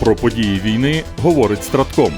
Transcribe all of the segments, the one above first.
Про події війни говорить Стратком.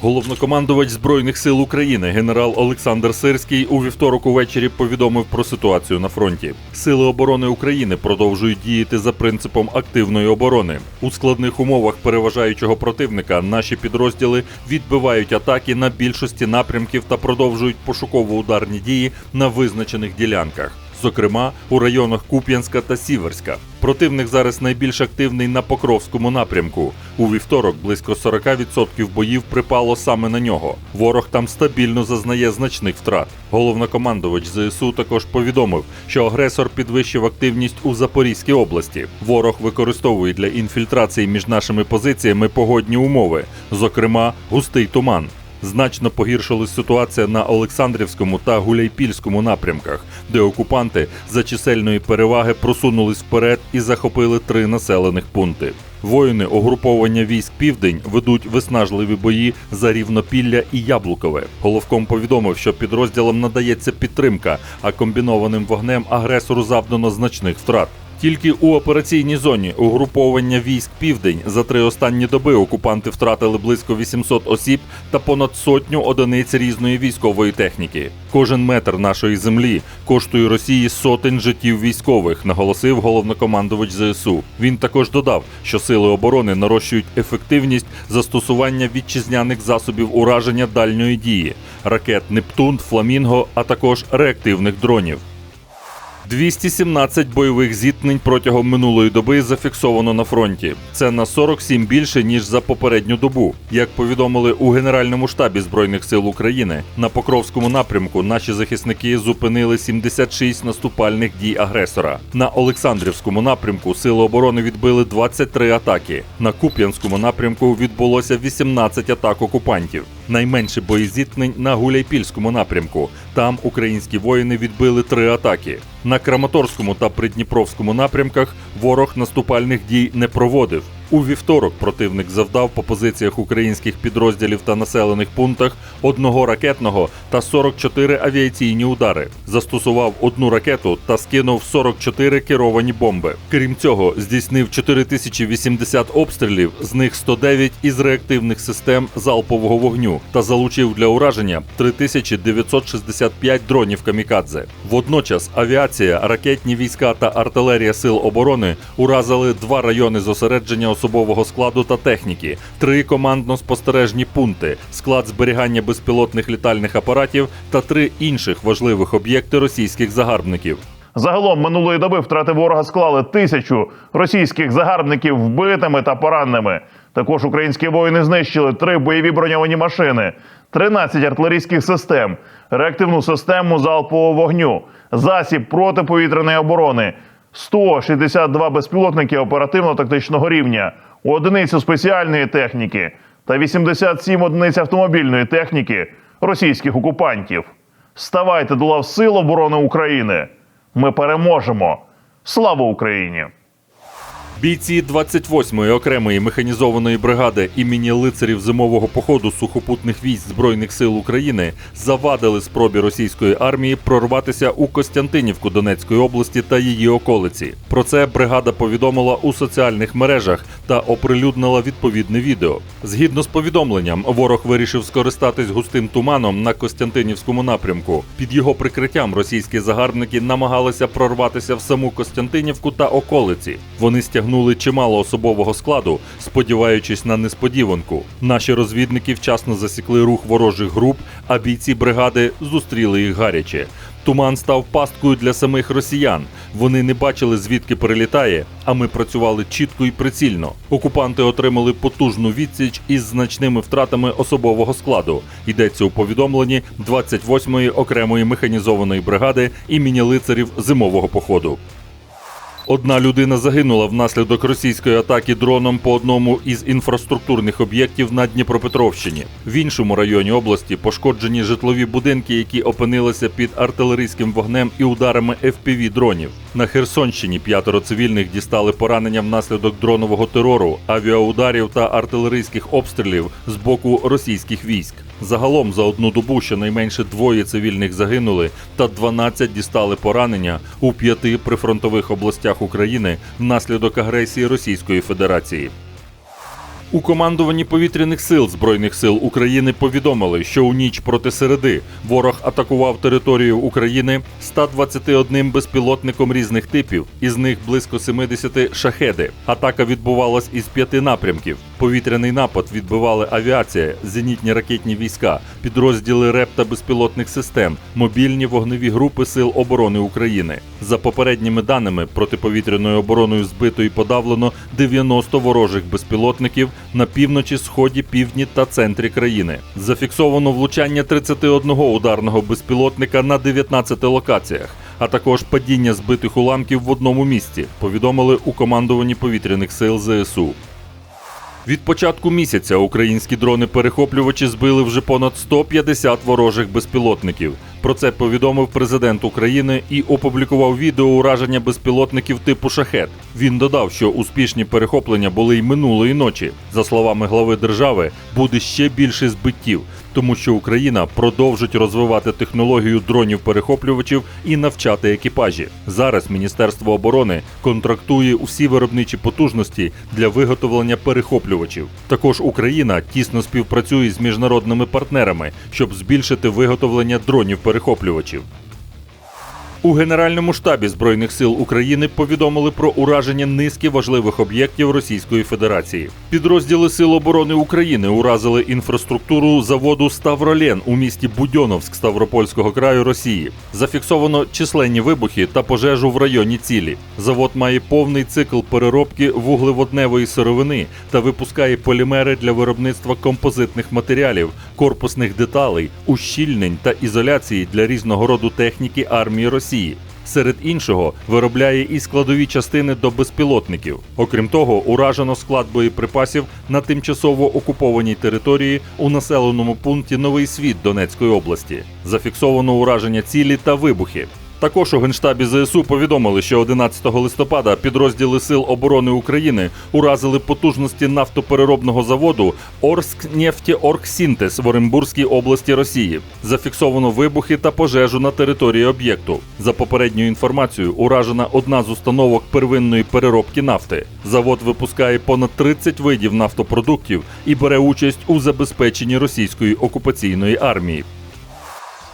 Головнокомандувач Збройних сил України генерал Олександр Сирський у вівторок увечері повідомив про ситуацію на фронті. Сили оборони України продовжують діяти за принципом активної оборони. У складних умовах переважаючого противника наші підрозділи відбивають атаки на більшості напрямків та продовжують пошуково-ударні дії на визначених ділянках. Зокрема, у районах Куп'янська та Сіверська. Противник зараз найбільш активний на Покровському напрямку. У вівторок близько 40% боїв припало саме на нього. Ворог там стабільно зазнає значних втрат. Головнокомандувач ЗСУ також повідомив, що агресор підвищив активність у Запорізькій області. Ворог використовує для інфільтрації між нашими позиціями погодні умови, зокрема густий туман. Значно погіршилась ситуація на Олександрівському та Гуляйпільському напрямках, де окупанти за чисельної переваги просунулись вперед і захопили три населених пункти. Воїни угруповання військ Південь ведуть виснажливі бої за рівнопілля і Яблукове. Головком повідомив, що підрозділам надається підтримка, а комбінованим вогнем агресору завдано значних втрат. Тільки у операційній зоні угруповання військ Південь за три останні доби окупанти втратили близько 800 осіб та понад сотню одиниць різної військової техніки. Кожен метр нашої землі коштує Росії сотень життів військових, наголосив головнокомандувач ЗСУ. Він також додав, що сили оборони нарощують ефективність застосування вітчизняних засобів ураження дальньої дії ракет Нептун, Фламінго, а також реактивних дронів. 217 бойових зіткнень протягом минулої доби зафіксовано на фронті. Це на 47 більше ніж за попередню добу. Як повідомили у Генеральному штабі збройних сил України, на Покровському напрямку наші захисники зупинили 76 наступальних дій агресора. На Олександрівському напрямку сили оборони відбили 23 атаки. На Куп'янському напрямку відбулося 18 атак окупантів. Найменше боєзіткнень на Гуляйпільському напрямку. Там українські воїни відбили три атаки. На Краматорському та Придніпровському напрямках ворог наступальних дій не проводив. У вівторок противник завдав по позиціях українських підрозділів та населених пунктах одного ракетного та 44 авіаційні удари. Застосував одну ракету та скинув 44 керовані бомби. Крім цього, здійснив 4080 обстрілів, з них 109 із реактивних систем залпового вогню та залучив для ураження 3965 дронів камікадзе. Водночас авіація, ракетні війська та артилерія сил оборони уразили два райони зосередження особового складу та техніки, три командно-спостережні пункти, склад зберігання безпілотних літальних апаратів та три інших важливих об'єкти російських загарбників. Загалом минулої доби втрати ворога склали тисячу російських загарбників вбитими та пораненими. Також українські воїни знищили три бойові броньовані машини, 13 артилерійських систем, реактивну систему залпового вогню, засіб протиповітряної оборони, 162 безпілотники оперативно-тактичного рівня, одиницю спеціальної техніки та 87 одиниць автомобільної техніки російських окупантів. Ставайте до лав Сил оборони України. Ми переможемо. Слава Україні! Бійці 28-ї окремої механізованої бригади імені лицарів зимового походу сухопутних військ Збройних сил України завадили спробі російської армії прорватися у Костянтинівку Донецької області та її околиці. Про це бригада повідомила у соціальних мережах та оприлюднила відповідне відео. Згідно з повідомленням, ворог вирішив скористатись густим туманом на Костянтинівському напрямку. Під його прикриттям російські загарбники намагалися прорватися в саму Костянтинівку та околиці. Вони стягнули чимало особового складу, сподіваючись на несподіванку. Наші розвідники вчасно засікли рух ворожих груп, а бійці бригади зустріли їх гаряче. Туман став пасткою для самих росіян. Вони не бачили, звідки прилітає, а ми працювали чітко і прицільно. Окупанти отримали потужну відсіч із значними втратами особового складу. Йдеться у повідомленні 28-ї окремої механізованої бригади імені лицарів зимового походу. Одна людина загинула внаслідок російської атаки дроном по одному із інфраструктурних об'єктів на Дніпропетровщині. В іншому районі області пошкоджені житлові будинки, які опинилися під артилерійським вогнем і ударами fpv дронів. На Херсонщині п'ятеро цивільних дістали поранення внаслідок дронового терору, авіаударів та артилерійських обстрілів з боку російських військ. Загалом за одну добу щонайменше двоє цивільних загинули та 12 дістали поранення у п'яти прифронтових областях України внаслідок агресії Російської Федерації. У командуванні повітряних сил Збройних сил України повідомили, що у ніч проти середи ворог атакував територію України 121 безпілотником різних типів, із них близько 70 шахеди. Атака відбувалась із п'яти напрямків. Повітряний напад відбивали авіація, зенітні ракетні війська, підрозділи РЕП та безпілотних систем, мобільні вогневі групи Сил оборони України. За попередніми даними, протиповітряною обороною збито і подавлено 90 ворожих безпілотників на півночі, сході, півдні та центрі країни. Зафіксовано влучання 31 ударного безпілотника на 19 локаціях. А також падіння збитих уламків в одному місці, повідомили у командуванні повітряних сил ЗСУ. Від початку місяця українські дрони-перехоплювачі збили вже понад 150 ворожих безпілотників. Про це повідомив президент України і опублікував відео ураження безпілотників типу шахет. Він додав, що успішні перехоплення були й минулої ночі. За словами глави держави, буде ще більше збиттів, тому що Україна продовжить розвивати технологію дронів-перехоплювачів і навчати екіпажі. Зараз Міністерство оборони контрактує усі виробничі потужності для виготовлення перехоплювачів. Також Україна тісно співпрацює з міжнародними партнерами, щоб збільшити виготовлення дронів-перехоплювачів. У Генеральному штабі Збройних сил України повідомили про ураження низки важливих об'єктів Російської Федерації. Підрозділи Сил оборони України уразили інфраструктуру заводу Ставролен у місті Будьоновськ Ставропольського краю Росії. Зафіксовано численні вибухи та пожежу в районі цілі. Завод має повний цикл переробки вуглеводневої сировини та випускає полімери для виробництва композитних матеріалів, корпусних деталей, ущільнень та ізоляції для різного роду техніки армії Росії. Серед іншого виробляє і складові частини до безпілотників. Окрім того, уражено склад боєприпасів на тимчасово окупованій території у населеному пункті Новий Світ Донецької області. Зафіксовано ураження цілі та вибухи. Також у генштабі ЗСУ повідомили, що 11 листопада підрозділи Сил оборони України уразили потужності нафтопереробного заводу Орскнефтеоргсінтез в Оренбурзькій області Росії. Зафіксовано вибухи та пожежу на території об'єкту. За попередньою інформацією, уражена одна з установок первинної переробки нафти. Завод випускає понад 30 видів нафтопродуктів і бере участь у забезпеченні російської окупаційної армії.